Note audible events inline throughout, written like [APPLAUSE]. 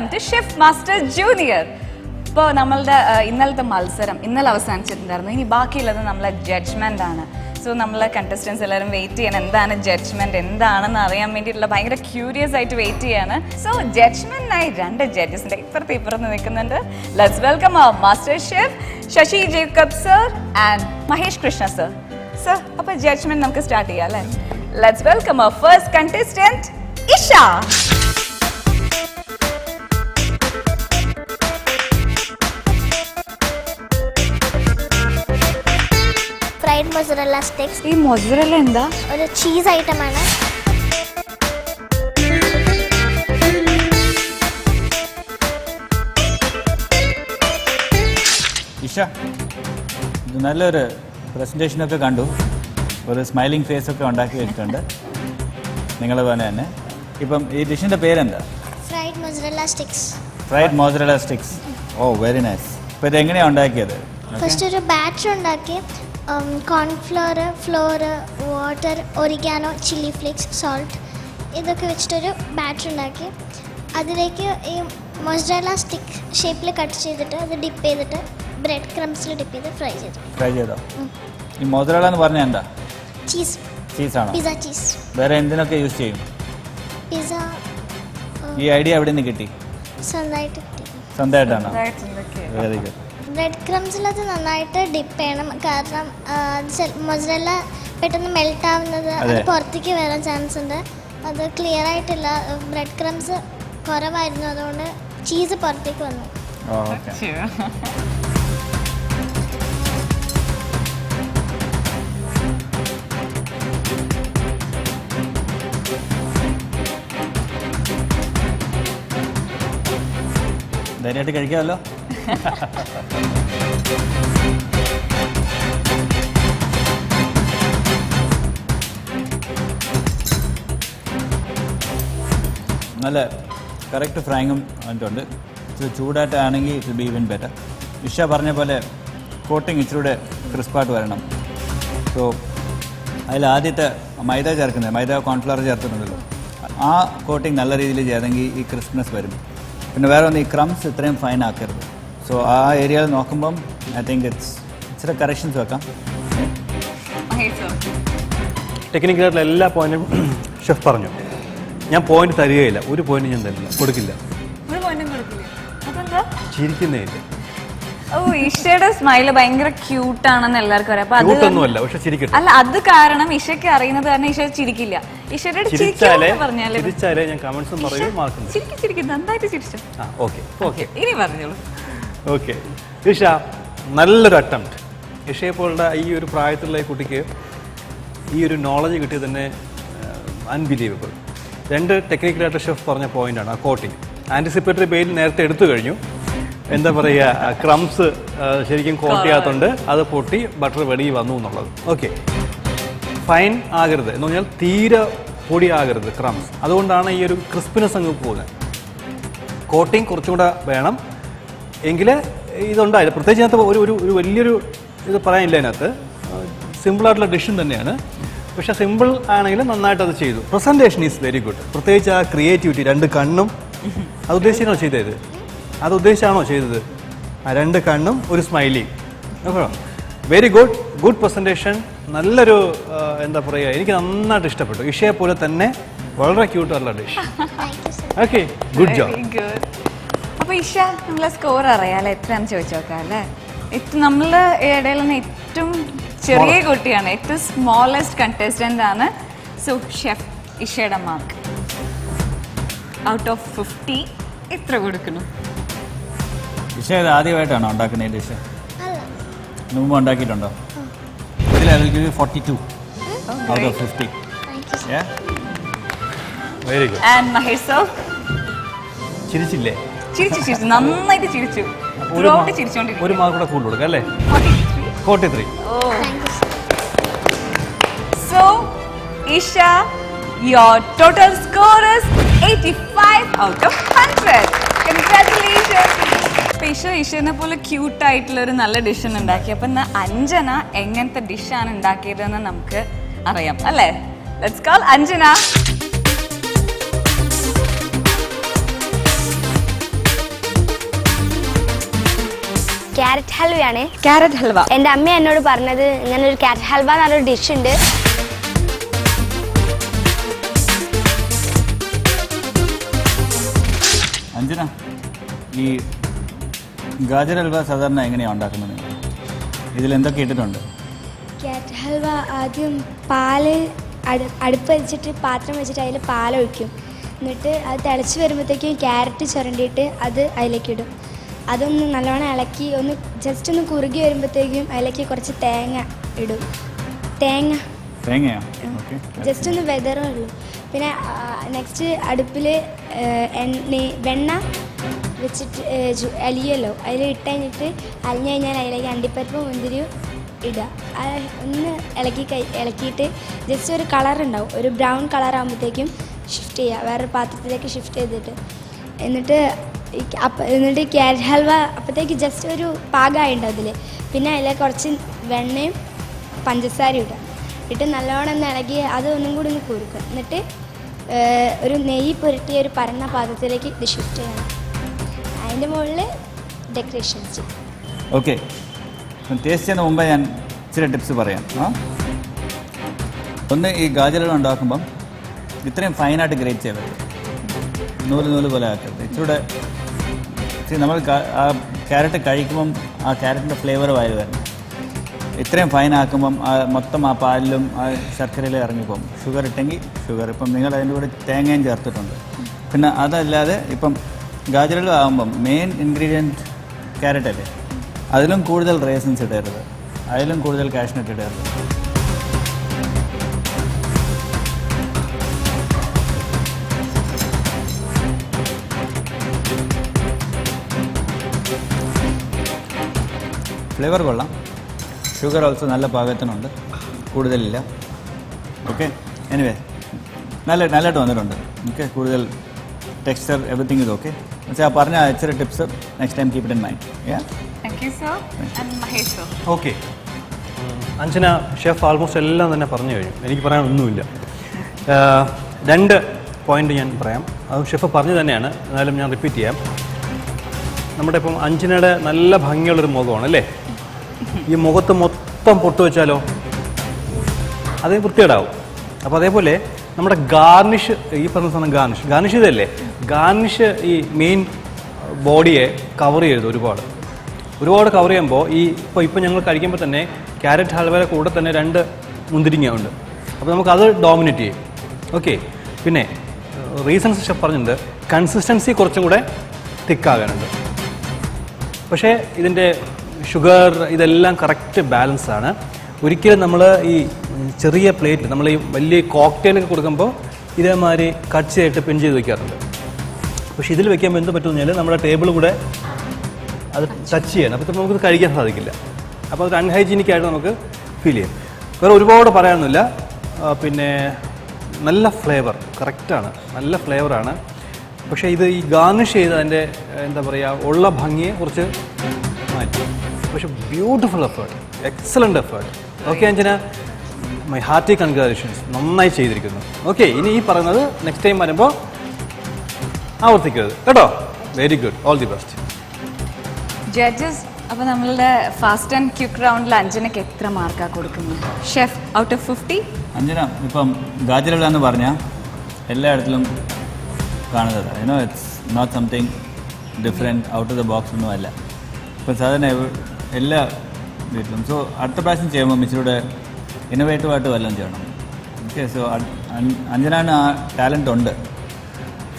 Welcome to chef master junior ഇപ്പോൾ നമ്മളുടെ ഇന്നലത്തെ മത്സരം ഇന്നലെ അവസാനിച്ചിട്ടുണ്ടായിരുന്നു. ഇനി ബാക്കിയുള്ളത് നമ്മളെ ജഡ്ജ്മെന്റ് ആണ്. സോ നമ്മളെ കണ്ടസ്റ്റൻസ് എല്ലാവരും വെയിറ്റ് ചെയ്യണം. എന്താണ് ജഡ്ജ്മെന്റ് എന്താണെന്ന് അറിയാൻ വേണ്ടിയിട്ടുള്ള ഭയങ്കര ക്യൂരിയസ് ആയിട്ട് വെയിറ്റ് ചെയ്യാണ്. സോ ജഡ്ജ്മെന്റിനായി രണ്ട് ജഡ്ജസിന്റെ ഇപ്പുറത്ത് ഇപ്പുറത്ത് നിൽക്കുന്നുണ്ട്. Let's welcome our master chef Sasi Jacob sir and Mahesh Krishna sir sir അപ്പോൾ ജഡ്ജ്മെന്റ് നമുക്ക് സ്റ്റാർട്ട് ചെയ്യാം അല്ലേ? Let's welcome our first contestant Isha fried mozzarella sticks ഈ മൊസറല്ല എന്താ? ഒരു ചീസ് ഐറ്റമാണ് ഇഷ ഇത് നല്ലൊരു പ്രസന്റേഷനൊക്കെ കണ്ടു. ഒരു സ്മൈലിംഗ് ഫേസ് ഒക്കെ ഉണ്ടാക്കി വെച്ചിട്ടുണ്ട്. നിങ്ങൾ പോലെ തന്നെ. ഇപ്പം ഈ ഡിഷിന്റെ പേരെന്താ? Fried mozzarella sticks fried mozzarella sticks oh very nice ഇപ്പോൾ ഇത് എങ്ങനെയാണ് ഉണ്ടാക്കിയത്? ഫസ്റ്റ് ഒരു ബാറ്റർ ഉണ്ടാക്കി. Cornflour flour water oregano chilli flakes salt ഇതൊക്കെ വെച്ചിട്ടൊരു ബാറ്റർ ഉണ്ടാക്കി. അതിലേക്ക് ഈ മൊസറല സ്റ്റിക്ക് ഷേപ്പിൽ കട്ട് ചെയ്തിട്ട് അത് ഡിപ്പ് ചെയ്തിട്ട് ബ്രെഡ് ക്രംസിൽ ഡിപ്പ് ചെയ്ത് ഫ്രൈ ചെയ്തു. ഫ്രൈ ചെയ്തോ? ഈ മോസറല എന്ന് പറഞ്ഞാൽ എന്താ? ചീസ് ചീസാണോ പിസ്സ ചീസ് വേറെ എന്തിനൊക്കെ യൂസ് ചെയ്യും? പിസ്സ ഈ ഐഡിയ എവിടെ നിന്ന് കിട്ടി? സ്വന്തമായിട്ട് കിട്ടി. സ്വന്തമായിട്ടാണോ? വെരി ഗുഡ് ബ്രെഡ് ക്രംസിൽ അത് നന്നായിട്ട് ഡിപ്പ് ചെയ്യണം. കാരണം മൊസറല്ല പെട്ടെന്ന് മെൽട്ട് ആവുന്നത് അത് പുറത്തേക്ക് വരാൻ ചാൻസ് ഉണ്ട്. അത് ക്ലിയർ ആയിട്ടില്ല. ബ്രെഡ് ക്രംസ് കുറവായിരുന്നു. അതുകൊണ്ട് ചീസ് പുറത്തേക്ക് വന്നു. ഓക്കെ ധൈര്യമായിട്ട് കഴിക്കാമല്ലോ. നല്ല കറക്റ്റ് ഫ്രൈങ്ങും വന്നിട്ടുണ്ട്. ചൂടായിട്ടാണെങ്കിൽ it be even better Isha പറഞ്ഞ പോലെ കോട്ടിങ് ഇച്ചിരൂടെ ക്രിസ്പായിട്ട് വരണം. സോ അതിൽ ആദ്യത്തെ മൈദ ചേർക്കുന്നത് മൈദ കോൺഫ്ലവർ ചേർക്കുന്നുണ്ടല്ലോ ആ കോട്ടിങ് നല്ല രീതിയിൽ ചെയ്തെങ്കിൽ ഈ ക്രിസ്മസ് വരും. പിന്നെ വേറെ ഒന്ന് ഈ ക്രംസ് ഇത്രയും ഫൈൻ ആക്കരുത്. സോ ആ ഏരിയ നോക്കുമ്പം ഐ തിങ്ക് ഇറ്റ്സ് ഇച്ചിരി കറക്ഷൻസ് വെക്കാം. ടെക്നിക്കലായിട്ടുള്ള എല്ലാ പോയിന്റും ഷെഫ് [CLEARS THROAT] പറഞ്ഞു. ഞാൻ പോയിന്റ് തരികയില്ല. ഒരു പോയിന്റ് ഞാൻ തരില്ല. കൊടുക്കില്ല. ചിരിക്കുന്നേ ഇല്ല ഓ ഇഷയുടെ സ്മൈൽ ഭയങ്കര ക്യൂട്ട് ആണെന്ന് എല്ലാവർക്കും അറിയാം. അപ്പൊ പക്ഷെ ചിരിക്കട്ടെ. അല്ല അത് കാരണം ഇഷയ്ക്ക് അറിയുന്നത് കാരണം ഇഷ ചിരിക്കില്ല. ഇഷയുടെ ചിരിച്ചാലേ പറഞ്ഞാൽ. ചിരിച്ചാലേ ഞാൻ കമന്റ്സും പറയും മാർക്കും തരും. ചിരിക്കും ചിരിക്കും. നന്നായിട്ട് ചിരിച്ചു? ആ ഓക്കെ ഓക്കെ ഇനി പറഞ്ഞോളൂ. ഓക്കെ ഇഷ നല്ലൊരു അറ്റംപ്റ്റ് ഇഷയെ പോലുള്ള ഈ ഒരു പ്രായത്തിലുള്ള ഈ കുട്ടിക്ക് ഈ ഒരു നോളജ് കിട്ടിയത് തന്നെ അൺബിലീവബിൾ രണ്ട് ടെക്നിക്കലായിട്ട് ഷെഫ് പറഞ്ഞ പോയിന്റാണ് ആ കോട്ടിങ് ആന്റിസിപ്പേറ്ററി ബെയിൽ നേരത്തെ എടുത്തു കഴിഞ്ഞു. എന്താ പറയുക ക്രംസ് ശരിക്കും കോട്ട് ചെയ്യാത്തതുകൊണ്ട് അത് പൊട്ടി ബട്ടർ വെളിയിൽ വന്നു എന്നുള്ളത്. ഓക്കെ ഫൈൻ ആകരുത്. എന്ന് പറഞ്ഞാൽ തീരെ പൊടിയാകരുത് ക്രംസ് അതുകൊണ്ടാണ് ഈ ഒരു ക്രിസ്പിനെസ് അങ്ങ് പോകുന്നത്. കോട്ടിങ് കുറച്ചും കൂടെ വേണം. എങ്കിൽ ഇതുണ്ടായില്ല പ്രത്യേകിച്ച് ഇതിനകത്ത് ഒരു ഒരു ഒരു വലിയൊരു ഇത് പറയാനില്ല അതിനകത്ത് സിമ്പിളായിട്ടുള്ള ഡിഷും തന്നെയാണ്. പക്ഷേ സിമ്പിൾ ആണെങ്കിലും നന്നായിട്ട് അത് ചെയ്തു. പ്രസന്റേഷൻ ഈസ് വെരി ഗുഡ് പ്രത്യേകിച്ച് ആ ക്രിയേറ്റിവിറ്റി രണ്ട് കണ്ണും. അത് ഉദ്ദേശിച്ചാണോ ചെയ്തത്? അത് ഉദ്ദേശിച്ചാണോ ചെയ്തത്? ആ രണ്ട് കണ്ണും ഒരു smiley very good good presentation നല്ലൊരു എന്താ പറയുക എനിക്ക് നന്നായിട്ട് ഇഷ്ടപ്പെട്ടു. ഇഷയെ പോലെ തന്നെ വളരെ ക്യൂട്ടുള്ള ഡിഷ് ഓക്കെ ഗുഡ് ജോബ് അപ്പൊ ഇഷ നമ്മളെ സ്കോർ അറിയാലോ എത്രയാന്ന് ചോദിച്ചു നോക്കാം അല്ലേ? നമ്മൾ ഇടയിൽ നിന്ന് ഏറ്റവും ചെറിയ കുട്ടിയാണ് ഏറ്റവും സ്മോളസ്റ്റ് കണ്ടസ്റ്റന്റ് ആണ് സോ ഷെഫ് ഇഷയുടെ മാർക്ക് ഔട്ട് ഓഫ് ഫിഫ്റ്റി എത്ര കൊടുക്കണം ഇഷ ഇത് ആദ്യമായിട്ടാണോ ഉണ്ടാക്കുന്നത് മുമ്പ് ഉണ്ടാക്കിയിട്ടുണ്ടോ? ഇതിൽ forty two out of fifty thank you sir a very good and Mahesh ചിരിച്ചില്ലേ? ചിരിച്ചു ചിരിച്ചു. നന്നായിട്ട് ചിരിച്ചു. ഒരു ത്രോട്ട് ചിരിച്ചോണ്ടിരിക്കും ഒരു മാർക്ക് കൂടെ കൂടുതൽ കൊടുക്കാം അല്ലേ? Forty three. So Isha thank you sir So, your total score is 85 out of 100. Congratulations! Isha ഇഷനെ പോലെ ക്യൂട്ട് ആയിട്ടുള്ള ഒരു നല്ല ഡിഷ് ഉണ്ടാക്കി. അപ്പൊ ഇന്ന് അഞ്ജന എങ്ങനത്തെ ഡിഷ് ഡിഷാണ് ഉണ്ടാക്കിയതെന്ന് നമുക്ക് അറിയാം അല്ലേ? Let's call Anjana. ക്യാരറ്റ് ഹൽവയാണ് ക്യാരറ്റ് ഹൽവ എന്റെ അമ്മ എന്നോട് പറഞ്ഞത് ഇങ്ങനെ ഒരു ക്യാരറ്റ് ഹൽവ എന്നൊരു ഡിഷ് ഉണ്ട്. അഞ്ജന ഈ ഗാജർ ഹൽവ സാധാരണ എങ്ങനെയാണ് ഉണ്ടാക്കുന്നത്? ഇതിൽ എന്തൊക്കെ ഇട്ടിട്ടുണ്ട്? ക്യാരറ്റ് ഹൽവ ആദ്യം പാൽ അടു അടുപ്പ് വെച്ചിട്ട് പാത്രം വെച്ചിട്ട് അതിൽ പാലൊഴിക്കും. എന്നിട്ട് അത് തിളച്ച് വരുമ്പോഴത്തേക്കും ക്യാരറ്റ് ചുരണ്ടിയിട്ട് അത് അതിലേക്ക് ഇടും. അതൊന്ന് നല്ലവണ്ണം ഇളക്കി ഒന്ന് ജസ്റ്റ് ഒന്ന് കുറുകി വരുമ്പോഴത്തേക്കും അതിലേക്ക് കുറച്ച് തേങ്ങ ഇടും. തേങ്ങ. തേങ്ങയോ? ജസ്റ്റ് ഒന്ന് വെതറേ ഉള്ളൂ. പിന്നെ നെക്സ്റ്റ് അടുപ്പിൽ എണ്ണ വെണ്ണ വെച്ചിട്ട് അലിയല്ലോ. അതിൽ ഇട്ട് കഴിഞ്ഞിട്ട് അലിഞ്ഞ് കഴിഞ്ഞാൽ അതിലേക്ക് അണ്ടിപ്പരിപ്പ് മുന്തിരിയും ഇടുക. ഒന്ന് ഇളക്കി കൈ ഇളക്കിയിട്ട് ജസ്റ്റ് ഒരു കളർ ഉണ്ടാവും. ഒരു ബ്രൗൺ കളർ ആകുമ്പോഴത്തേക്കും ഷിഫ്റ്റ് ചെയ്യുക. വേറൊരു പാത്രത്തിലേക്ക് ഷിഫ്റ്റ് ചെയ്തിട്ട്. എന്നിട്ട് എന്നിട്ട് ക്യാരറ്റ് ഹൽവ അപ്പോഴത്തേക്ക് ജസ്റ്റ് ഒരു പാകമായിട്ടുണ്ട് അതിൽ പിന്നെ അതിൽ കുറച്ച് വെണ്ണയും പഞ്ചസാരയും ഇടുക ഇട്ട് നല്ലോണം ഒന്ന് ഇളകി അത് ഒന്നും കൂടി ഒന്ന് കുറുക്കും എന്നിട്ട് ഒരു നെയ്യ് പുരട്ടിയ ഒരു പരന്ന പാത്രത്തിലേക്ക് ഇത് ഷിഫ്റ്റ് ചെയ്യണം. അതിന്റെ മുകളിൽ ഡെക്കറേഷൻസ് ചെയ്യും ഓക്കെ ടേസ്റ്റ് ചെയ്യുന്ന മുമ്പ് ഞാൻ ചില ടിപ്സ് പറയാം. ആ? ഒന്ന് ഈ ഗാജലുകൾ ഉണ്ടാക്കുമ്പം ഇത്രയും ഫൈനായിട്ട് ഗ്രേറ്റ് പറ്റും. നൂൽ നൂൽ പോലെ ആക്കരുത്. ഇച്ചിരൂടെ നമ്മൾ ആ ക്യാരറ്റ് കഴിക്കുമ്പം ആ ക്യാരറ്റിന്റെ ഫ്ലേവർ വായി വരണം ഇത്രയും ഫൈൻ ആക്കുമ്പം ആ മൊത്തം ആ പാലിലും ആ ശർക്കരയിലും ഇറങ്ങിപ്പോകും. ഷുഗർ ഇട്ടെങ്കിൽ ഷുഗർ ഇപ്പം നിങ്ങൾ അതിന്റെ കൂടെ തേങ്ങയും ചേർത്തിട്ടുണ്ട്. പിന്നെ അതല്ലാതെ ഇപ്പം ഗാജറുകൾ ആകുമ്പം മെയിൻ ഇൻഗ്രീഡിയന്റ് ക്യാരറ്റ് അല്ലേ? അതിലും കൂടുതൽ റേസൻസ് ഇടരുത്. അതിലും കൂടുതൽ കാഷ്നട്ട് ഇടരുത്. ഫ്ലേവർ കൊള്ളാം. ഷുഗർ ഓൾസോ നല്ല പാകത്തിനുണ്ട്. കൂടുതലില്ല. ഓക്കെ എനിവേ നല്ല നല്ലതായിട്ട് വന്നിട്ടുണ്ട്. ഓക്കെ കൂടുതൽ ടെക്സ്ചർ എവറിത്തിങ് ഇത് ഓക്കെ പക്ഷേ ആ പറഞ്ഞ ഇച്ചിരി tips next time keep it in mind okay Anjana chef almost എല്ലാം തന്നെ പറഞ്ഞു കഴിഞ്ഞു. എനിക്ക് പറയാൻ ഒന്നുമില്ല. രണ്ട് പോയിന്റ് ഞാൻ പറയാം. അത് ഷെഫ് പറഞ്ഞു തന്നെയാണ്. എന്നാലും ഞാൻ റിപ്പീറ്റ് ചെയ്യാം. നമ്മുടെ ഇപ്പം അഞ്ജനയുടെ നല്ല ഭംഗിയുള്ളൊരു മുഖമാണ് അല്ലേ? ഈ മുഖത്ത് മൊത്തം പൊട്ട് വെച്ചാലോ? അത് വൃത്തികേടാവും. അപ്പോൾ അതേപോലെ നമ്മുടെ ഗാർണിഷ് ഈ പറഞ്ഞ സാധനം ഗാർണിഷ് ഗാർണിഷ് ഇതല്ലേ ഗാർണിഷ് ഈ മെയിൻ ബോഡിയെ കവർ ചെയ്തു ഒരുപാട്. ഒരുപാട് കവർ ചെയ്യുമ്പോൾ ഈ ഇപ്പോൾ ഇപ്പോൾ ഞങ്ങൾ കഴിക്കുമ്പോൾ തന്നെ ക്യാരറ്റ് ഹൽവയുടെ കൂടെ തന്നെ രണ്ട് മുന്തിരിങ്ങ ഉണ്ട് അപ്പോൾ നമുക്കത് ഡോമിനേറ്റ് ചെയ്യും. ഓക്കെ പിന്നെ റീസൺസ് ഷെഫ് പറഞ്ഞിട്ടുണ്ട്. കൺസിസ്റ്റൻസി കുറച്ചും കൂടെ തിക്കാകാനുണ്ട് പക്ഷേ ഇതിന്റെ ഷുഗർ ഇതെല്ലാം കറക്റ്റ് ബാലൻസ് ആണ്. ഒരിക്കലും നമ്മൾ ഈ ചെറിയ പ്ലേറ്റ് നമ്മൾ ഈ വലിയ കോക്ടെയിലൊക്കെ കൊടുക്കുമ്പോൾ ഇതേമാതിരി കട്ട് ചെയ്തിട്ട് പിൻ ചെയ്ത് വെക്കാറുണ്ട്. പക്ഷേ ഇതിൽ വെക്കുമ്പോൾ എന്ത് പറ്റുമെന്ന് പറഞ്ഞാൽ നമ്മുടെ ടേബിൾ കൂടെ അത് ടച്ച് ചെയ്യണം. അപ്പോൾ നമുക്കത് കഴിക്കാൻ സാധിക്കില്ല. അപ്പോൾ അത് അൺഹൈജീനിക് ആയിട്ട് നമുക്ക് ഫീൽ ചെയ്യും. വേറെ ഒരുപാട് പറയാനൊന്നുമില്ല. പിന്നെ നല്ല ഫ്ലേവർ കറക്റ്റാണ് നല്ല ഫ്ലേവറാണ് പക്ഷേ ഇത് ഈ ഗാർണിഷ് ചെയ്ത് അതിന്റെ എന്താ പറയുക ഉള്ള ഭംഗിയെ കുറച്ച് മാറ്റി. പക്ഷെ beautiful effort excellent effort okay Anjana my hearty congratulations നന്നായി ചെയ്തിരിക്കുന്നു. ഓക്കെ ഇനി ഈ പറയുന്നത് നെക്സ്റ്റ് ടൈം വരുമ്പോൾ ആവർത്തിക്കരുത്. കേട്ടോ? Very good all the best judges അപ്പോൾ നമ്മളുടെ ഫാസ്റ്റ് ആൻഡ് ക്യുക്ക് റൗണ്ടിൽ അഞ്ജനക്ക് എത്ര മാർക്കാണ് കൊടുക്കുന്നത്? Chef out of fifty Anjana ഇപ്പം എന്ന് പറഞ്ഞാൽ എല്ലായിടത്തിലും കാണുന്നത്. You know it's not something different out of the box ഒന്നും അല്ല ഇപ്പം സാധാരണ എല്ലാ വീട്ടിലും. സോ അടുത്ത പ്രാവശ്യം ചെയ്യുമ്പോൾ ഇച്ചിരൂടെ ഇന്നോവേറ്റീവായിട്ട് വല്ലതും ചെയ്യണം. ഓക്കെ സോ അഞ്ജനാണ് ആ ടാലന്റ് ഉണ്ട്.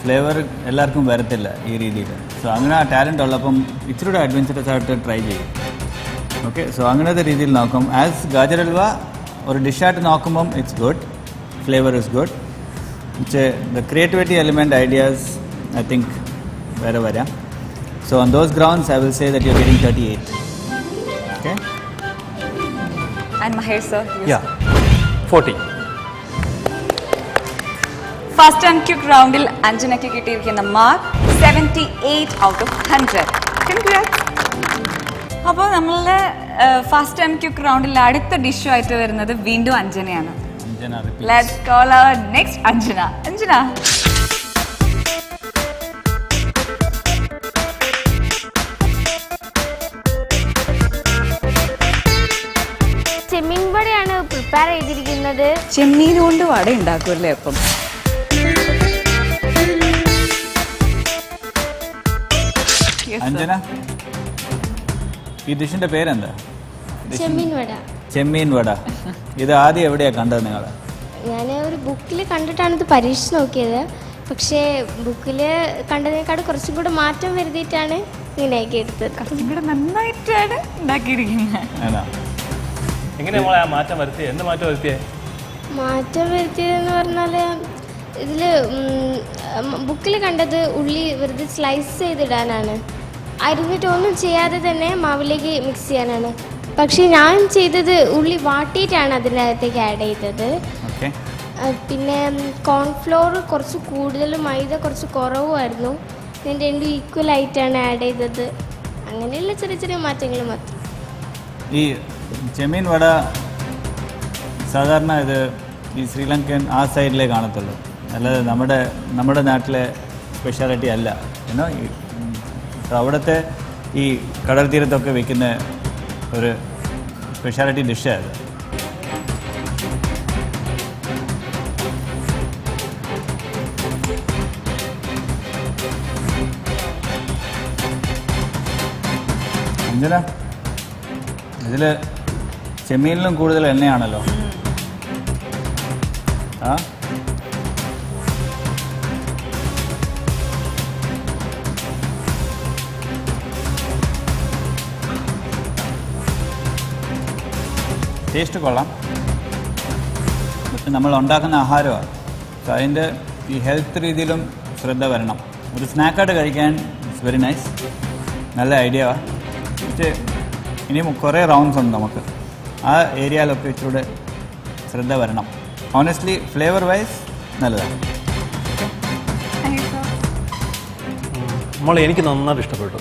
ഫ്ലേവർ എല്ലാവർക്കും വരത്തില്ല ഈ രീതിയിൽ. സോ അങ്ങനെ ആ ടാലന്റ് ഉള്ളപ്പം ഇച്ചിരൂടെ അഡ്വഞ്ചറസ് ആയിട്ട് ട്രൈ ചെയ്യും. ഓക്കെ സോ അങ്ങനത്തെ രീതിയിൽ നോക്കും. ആസ് ഗാജരൽവ ഒരു ഡിഷായിട്ട് നോക്കുമ്പം it's good flavour is good പക്ഷേ the creativity element ideas I think വേറെ വരാം. So on those grounds I will say that you getting thirty eight okay and Mahesh sir yeah forty first and quick റൗണ്ടിൽ അഞ്ജനയ്ക്ക് കിട്ടിയിരിക്കുന്ന mark seventy eight out of hundred അപ്പോൾ നമ്മളുടെ first and quick റൗണ്ടിൽ അടുത്ത ഡിഷുമായിട്ട് വരുന്നത് വീണ്ടും അഞ്ജനയാണ്. Let's call our next Anjana Anjana വടയാണ് prepare ചെയ്തിരിക്കുന്നത്. ചെമ്മീൻ കൊണ്ട് വട ഉണ്ടാക്കുമല്ലേ അപ്പം? അഞ്ജന ഈ ഡിഷിന്റെ പേരെന്താ? ചെമ്മീൻ വട. ചെമ്മീൻ വട. ഇത് ആദ്യം എവിടെയാ കണ്ടത് നിങ്ങൾ ഞാൻ ഒരു ബുക്കിൽ കണ്ടിട്ടാണ് ഇത് പരീക്ഷിച്ച് നോക്കിയത്. പക്ഷേ ബുക്കിൽ കണ്ടതിനേക്കാട് കുറച്ചും കൂടെ മാറ്റം വരുത്തിയിട്ടാണ് ഇങ്ങനെയൊക്കെ എടുത്തത്. കുറച്ചും കൂടെ നന്നായിട്ടാണ് ഉണ്ടാക്കിയിരിക്കുന്നത്. എങ്ങനെ നമ്മളെ ആ മാറ്റം വരുത്തിയത് എന്ത് മാറ്റം വരുത്തിയേ? മാറ്റം വരുത്തിയതെന്ന് പറഞ്ഞാൽ ഇതിൽ ബുക്കിൽ കണ്ടത് ഉള്ളി വെറുതെ സ്ലൈസ് ചെയ്തിടാനാണ്. അരിഞ്ഞിട്ടൊന്നും ചെയ്യാതെ തന്നെ മാവിലേക്ക് മിക്സ് ചെയ്യാനാണ്. പക്ഷേ ഞാൻ ചെയ്തത് ഉള്ളി വാട്ടിയിട്ടാണ് അതിന്റെ അകത്തേക്ക് ആഡ് ചെയ്തത്. ഓക്കെ. പിന്നെ കോൺഫ്ലോർ കുറച്ച് കൂടുതലും മൈദ കുറച്ച് കുറവുമായിരുന്നു. ഞാൻ രണ്ടും ഈക്വൽ ആയിട്ടാണ് ആഡ് ചെയ്തത്. അങ്ങനെയുള്ള ചെറിയ ചെറിയ മാറ്റങ്ങൾ മാത്രം. ഈ ചെമ്മീൻ വട സാധാരണ ഇത് ഈ ശ്രീലങ്കൻ ആ സൈഡിലേ കാണത്തുള്ളൂ. അല്ലാതെ നമ്മുടെ നമ്മുടെ നാട്ടിലെ സ്പെഷ്യാലിറ്റി അല്ല. എന്നോ അവിടുത്തെ ഈ കടൽ തീരത്തൊക്കെ വെക്കുന്ന ഒരു സ്പെഷ്യാലിറ്റി ഡിഷാണ് അഞ്ജന ഇതിൽ ചെമ്മീനിലും കൂടുതൽ എണ്ണയാണല്ലോ. ആ? ടേസ്റ്റ് കൊള്ളാം. പക്ഷെ നമ്മൾ ഉണ്ടാക്കുന്ന ആഹാരമാണ്. സോ അതിന്റെ ഈ ഹെൽത്ത് രീതിയിലും ശ്രദ്ധ വരണം. ഒരു സ്നാക്കായിട്ട് കഴിക്കാൻ ഇറ്റ്സ് വെരി നൈസ് നല്ല ഐഡിയ ഇനിയും കുറേ റൗണ്ട്സ് ഉണ്ട് നമുക്ക്. ആ ഏരിയയിലൊക്കെ ഇച്ചിരൂടെ ശ്രദ്ധ വരണം. ഓണസ്റ്റ്ലി ഫ്ലേവർ വൈസ് നല്ലതാണ്. നമ്മൾ എനിക്ക് നന്നായിട്ട് ഇഷ്ടപ്പെട്ടു.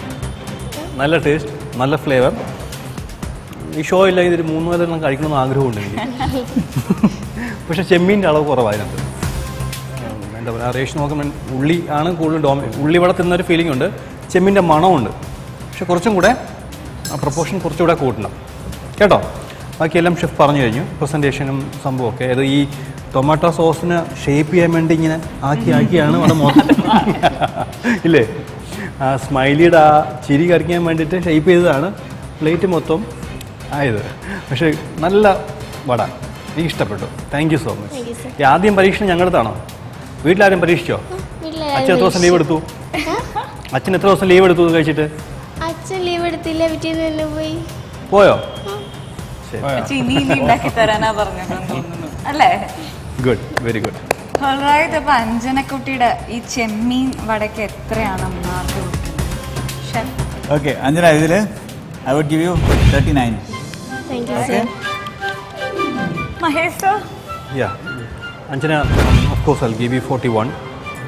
നല്ല ടേസ്റ്റ് നല്ല ഫ്ലേവർ ഈ ഷോ ഇല്ല ഇതൊരു മൂന്ന് പേരെല്ലാം കഴിക്കണമെന്ന് ആഗ്രഹമുണ്ട് എനിക്ക്. [LAUGHS] പക്ഷേ ചെമ്മീന്റെ അളവ് കുറവായിരുന്നു എന്താ പറയുക റേഷൻ നോക്കുമ്പോൾ ഉള്ളി ആണ് കൂടുതൽ ഡോമി ഉള്ളി വട തിന്നൊരു ഫീലിംഗ് ഉണ്ട്. ചെമ്മീന്റെ മണമുണ്ട് പക്ഷെ കുറച്ചും കൂടെ ആ പ്രൊപ്പോർഷൻ കുറച്ചുകൂടെ കൂട്ടണം. കേട്ടോ? ബാക്കിയെല്ലാം ഷെഫ് പറഞ്ഞു കഴിഞ്ഞു. പ്രസന്റേഷനും സംഭവമൊക്കെ. അത് ഈ ടൊമാറ്റോ സോസിന് ഷേപ്പ് ചെയ്യാൻ വേണ്ടി ഇങ്ങനെ ആക്കി ആക്കിയാണ് അവിടെ മൊത്തം ഇല്ലേ? ആ സ്മൈലിയുടെ ആ ചിരി കറിക്കാൻ വേണ്ടിയിട്ട് ഷേപ്പ് ചെയ്തതാണ്. പ്ലേറ്റ് മൊത്തം ആയത്. പക്ഷേ നല്ല വട. എനിക്ക് ഇഷ്ടപ്പെട്ടു. താങ്ക് യു സോ മച്ച് ആദ്യം പരീക്ഷണം ഞങ്ങളുടെതാണോ? വീട്ടിലാരും പരീക്ഷിച്ചോ? അച്ഛൻ എത്ര ദിവസം ലീവ് എടുത്തു? അച്ഛൻ എത്ര ദിവസം ലീവ് എടുത്തു കഴിച്ചിട്ട്? അച്ഛൻ ലീവ് എടുത്തില്ല പോയി? ഇനി ഇനി ഉണ്ടാക്കി തരാനാ പറഞ്ഞതെന്ന് തോന്നുന്നു. അല്ലേ? Good very good. Alright, അപ്പൊ അഞ്ജനക്കുട്ടിയുടെ ഈ ചെമ്മീൻ വടക്ക് എത്രയാണ് മാർക്ക് കൊടുക്കുന്നത് ഓക്കെ അഞ്ജന ഇതിൽ I would give you thirty nine thank sir Mahesh yeah Anjana of course I give you forty one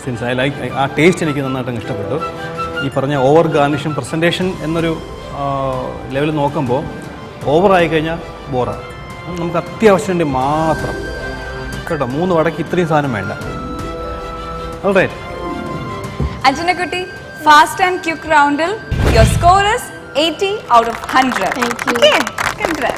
since I like a taste എനിക്ക് നന്നായിട്ട് ഇഷ്ടപ്പെട്ടു. ഈ പറഞ്ഞ ഓവർ ഗാർണിഷും പ്രസന്റേഷൻ എന്നൊരു ലെവൽ നോക്കുമ്പോൾ ഓവറായി കഴിഞ്ഞാൽ ബോറാണ് നമുക്ക് അത്യാവശ്യം വേണ്ടി മാത്രം കേട്ടോ മൂന്ന് വടക്ക് ഇത്രയും സാധനം വേണ്ട അഞ്ജനക്കുട്ടി ഫാസ്റ്റ് ആൻഡ് ക്യുക്ക് റൗണ്ടിൽ your score is 80 out of 100 Thank you. Okay, congrats.